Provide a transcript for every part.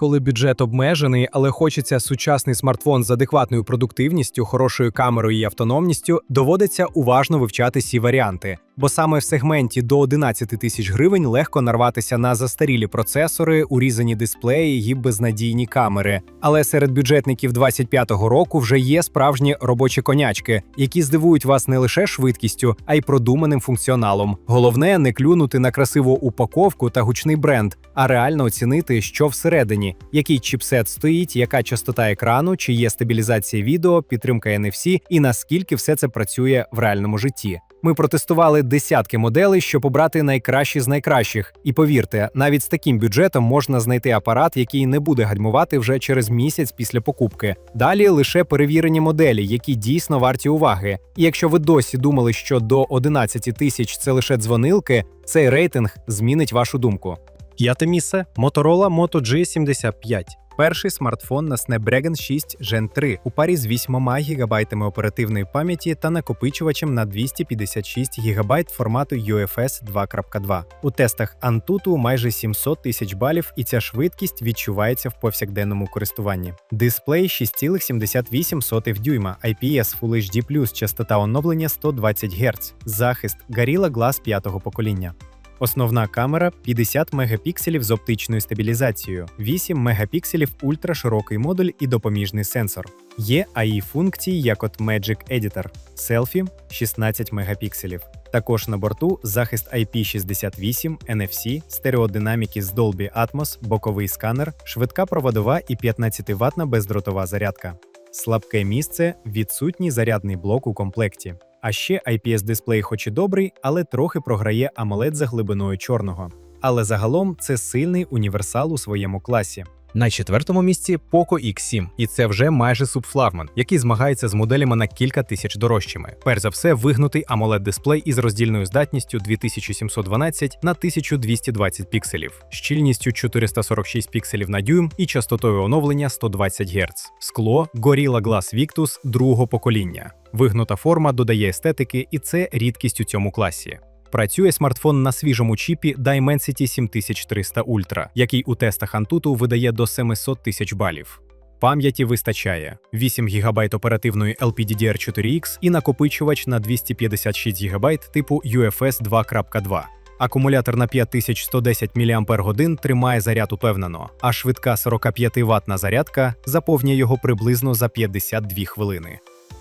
Коли бюджет обмежений, але хочеться сучасний смартфон з адекватною продуктивністю, хорошою камерою і автономністю, доводиться уважно вивчати ці варіанти. Бо саме в сегменті до 11 тисяч гривень легко нарватися на застарілі процесори, урізані дисплеї і безнадійні камери. Але серед бюджетників 25-го року вже є справжні робочі конячки, які здивують вас не лише швидкістю, а й продуманим функціоналом. Головне не клюнути на красиву упаковку та гучний бренд, а реально оцінити, що всередині, який чіпсет стоїть, яка частота екрану, чи є стабілізація відео, підтримка NFC і наскільки все це працює в реальному житті. Ми протестували десятки моделей, щоб обрати найкращі з найкращих. І повірте, навіть з таким бюджетом можна знайти апарат, який не буде гальмувати вже через місяць після покупки. Далі лише перевірені моделі, які дійсно варті уваги. І якщо ви досі думали, що до 11 тисяч це лише дзвонилки, цей рейтинг змінить вашу думку. П'яте місце Motorola Moto G75. Перший смартфон на Snapdragon 6 Gen 3 у парі з 8 ГБ оперативної пам'яті та накопичувачем на 256 ГБ формату UFS 2.2. У тестах Antutu майже 700 тисяч балів, і ця швидкість відчувається в повсякденному користуванні. Дисплей 6,78 дюйма, IPS Full HD+, частота оновлення 120 Гц, захист Gorilla Glass 5 покоління. Основна камера 50 мегапікселів з оптичною стабілізацією, 8 мегапікселів ультраширокий модуль і допоміжний сенсор. Є AI функції, як от Magic Editor, селфі 16 мегапікселів. Також на борту захист IP68, NFC, стереодинаміки з Dolby Atmos, боковий сканер, швидка проводова і 15-ваттна бездротова зарядка. Слабке місце відсутній зарядний блок у комплекті. А ще IPS-дисплей хоч і добрий, але трохи програє AMOLED за глибиною чорного. Але загалом це сильний універсал у своєму класі. На четвертому місці Poco X7, і це вже майже субфлагман, який змагається з моделями на кілька тисяч дорожчими. Перш за все, вигнутий amoled дисплей із роздільною здатністю 2712 на 1220 пікселів, щільністю 446 пікселів на дюйм і частотою оновлення 120 Гц. Скло Gorilla Glass Victus другого покоління. Вигнута форма додає естетики, і це рідкість у цьому класі. Працює смартфон на свіжому чіпі Dimensity 7300 Ultra, який у тестах Antutu видає до 700 тисяч балів. Пам'яті вистачає 8 ГБ оперативної LPDDR4X і накопичувач на 256 ГБ типу UFS 2.2. Акумулятор на 5110 мАч тримає заряд упевнено, а швидка 45 ватна зарядка заповнює його приблизно за 52 хвилини.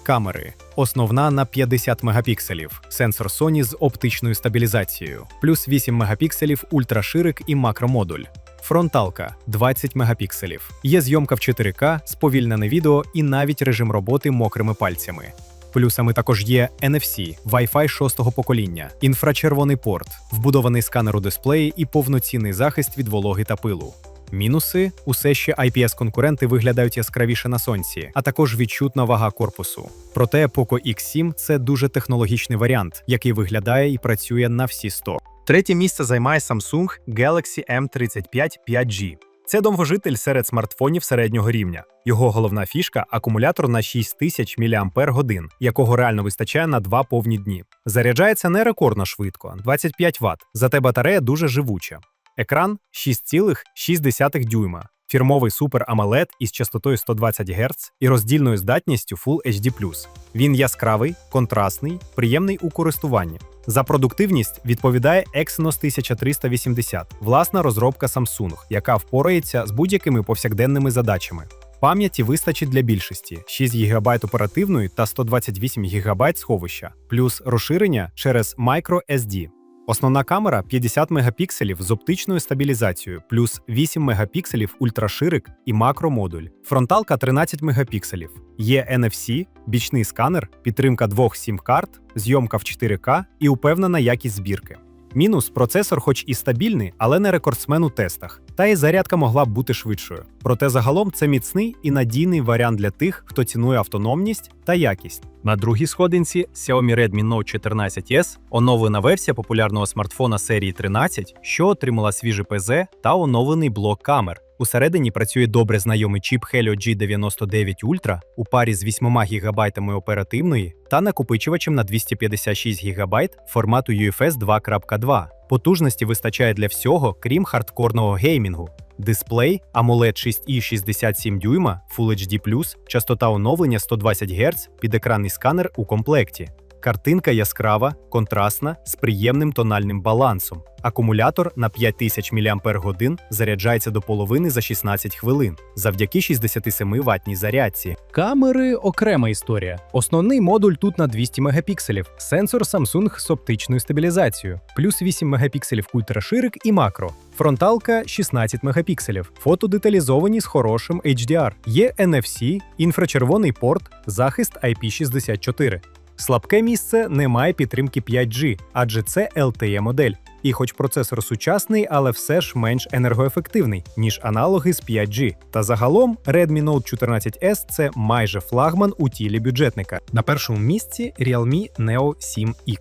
Камери. Основна на 50 мегапікселів, сенсор Sony з оптичною стабілізацією, плюс 8 мегапікселів ультраширик і макромодуль. Фронталка 20 мегапікселів. Є зйомка в 4К, сповільнене відео і навіть режим роботи мокрими пальцями. Плюсами також є NFC, Wi-Fi 6 покоління, інфрачервоний порт, вбудований сканер у дисплеї і повноцінний захист від вологи та пилу. Мінуси усе ще IPS-конкуренти виглядають яскравіше на сонці, а також відчутна вага корпусу. Проте Poco X7 це дуже технологічний варіант, який виглядає і працює на всі 100. Третє місце займає Samsung Galaxy M35 5G. Це довгожитель серед смартфонів середнього рівня. Його головна фішка акумулятор на 6000 мАч, якого реально вистачає на два повні дні. Заряджається не рекордно швидко 25 Вт, зате батарея дуже живуча. Екран 6,6 дюйма, фірмовий Super AMOLED із частотою 120 Гц і роздільною здатністю Full HD+. Він яскравий, контрастний, приємний у користуванні. За продуктивність відповідає Exynos 1380, власна розробка Samsung, яка впорається з будь-якими повсякденними задачами. Пам'яті вистачить для більшості 6 ГБ оперативної та 128 ГБ сховища, плюс розширення через microSD. Основна камера 50 мегапікселів з оптичною стабілізацією, плюс 8 мегапікселів ультраширик і макромодуль. Фронталка 13 мегапікселів. Є NFC, бічний сканер, підтримка двох сім-карт, зйомка в 4К і упевнена якість збірки. Мінус процесор, хоч і стабільний, але не рекордсмен у тестах, та й зарядка могла б бути швидшою. Проте загалом це міцний і надійний варіант для тих, хто цінує автономність та якість. На другій сходинці Xiaomi Redmi Note 14S оновлена версія популярного смартфона серії 13, що отримала свіжий ПЗ та оновлений блок камер. Усередині працює добре знайомий чіп Helio G99 Ultra у парі з 8 ГБ оперативної та накопичувачем на 256 ГБ формату UFS 2.2. Потужності вистачає для всього, крім хардкорного геймінгу. Дисплей AMOLED 6,67 дюйма, Full HD+, частота оновлення 120 Гц, підекранний сканер у комплекті. Картинка яскрава, контрастна, з приємним тональним балансом. Акумулятор на 5000 мАч заряджається до половини за 16 хвилин завдяки 67 ватній зарядці. Камери окрема історія. Основний модуль тут на 200 мегапікселів, сенсор Samsung з оптичною стабілізацією, плюс 8 мегапікселів ультраширик і макро. Фронталка 16 мегапікселів, фото деталізовані з хорошим HDR. Є NFC, інфрачервоний порт, захист IP64. Слабке місце немає підтримки 5G, адже це LTE модель. І хоч процесор сучасний, але все ж менш енергоефективний, ніж аналоги з 5G. Та загалом Redmi Note 14S це майже флагман у тілі бюджетника. На першому місці Realme Neo 7X.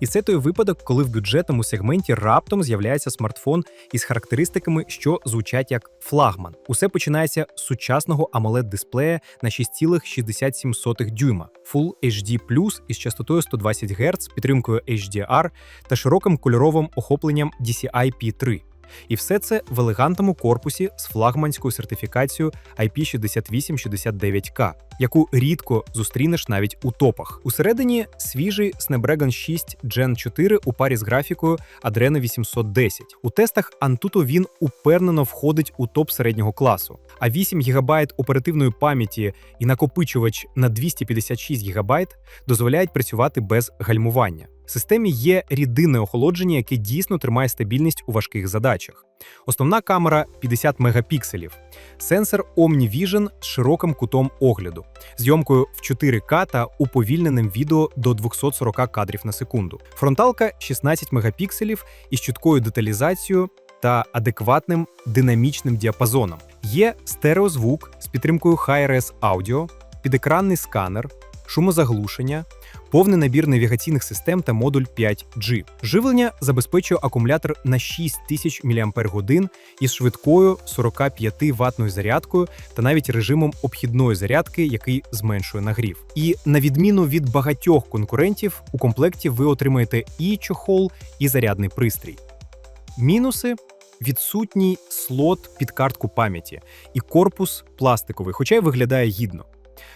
І це той випадок, коли в бюджетному сегменті раптом з'являється смартфон із характеристиками, що звучать як флагман. Усе починається з сучасного amoled дисплея на 6,67 дюйма, Full HD із частотою 120 Гц, підтримкою HDR та широким кольоровим охопленням DCI-P3. І все це в елегантному корпусі з флагманською сертифікацією IP6869K, яку рідко зустрінеш навіть у топах. Усередині свіжий Snapdragon 6 Gen 4 у парі з графікою Adreno 810. У тестах Antutu він упевнено входить у топ середнього класу. А 8 ГБ оперативної пам'яті і накопичувач на 256 ГБ дозволяють працювати без гальмування. В системі є рідинне охолодження, яке дійсно тримає стабільність у важких задачах. Основна камера 50 мегапікселів, сенсор OmniVision з широким кутом огляду, зйомкою в 4К та уповільненим відео до 240 кадрів на секунду. Фронталка 16 мегапікселів із чіткою деталізацією та адекватним динамічним діапазоном. Є стереозвук з підтримкою Hi-Res Audio, підекранний сканер, шумозаглушення, повний набір навігаційних систем та модуль 5G. Живлення забезпечує акумулятор на 6000 мАч із швидкою 45 ватною зарядкою та навіть режимом обхідної зарядки, який зменшує нагрів. І на відміну від багатьох конкурентів, у комплекті ви отримаєте і чохол, і зарядний пристрій. Мінуси. Відсутній слот під картку пам'яті і корпус пластиковий, хоча й виглядає гідно.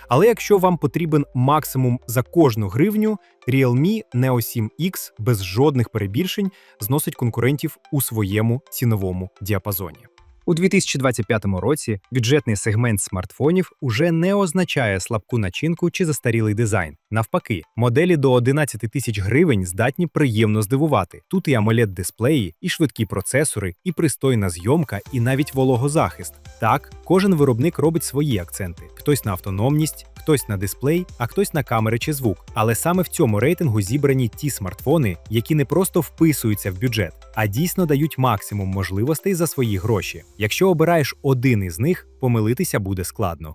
Але якщо вам потрібен максимум за кожну гривню, Realme Neo 7X без жодних перебільшень зносить конкурентів у своєму ціновому діапазоні. У 2025 році бюджетний сегмент смартфонів уже не означає слабку начинку чи застарілий дизайн. Навпаки, моделі до 11 тисяч гривень здатні приємно здивувати. Тут і amoled дисплеї, і швидкі процесори, і пристойна зйомка, і навіть вологозахист. Так, кожен виробник робить свої акценти: хтось на автономність, хтось на дисплей, а хтось на камери чи звук. Але саме в цьому рейтингу зібрані ті смартфони, які не просто вписуються в бюджет, а дійсно дають максимум можливостей за свої гроші. Якщо обираєш один із них, помилитися буде складно.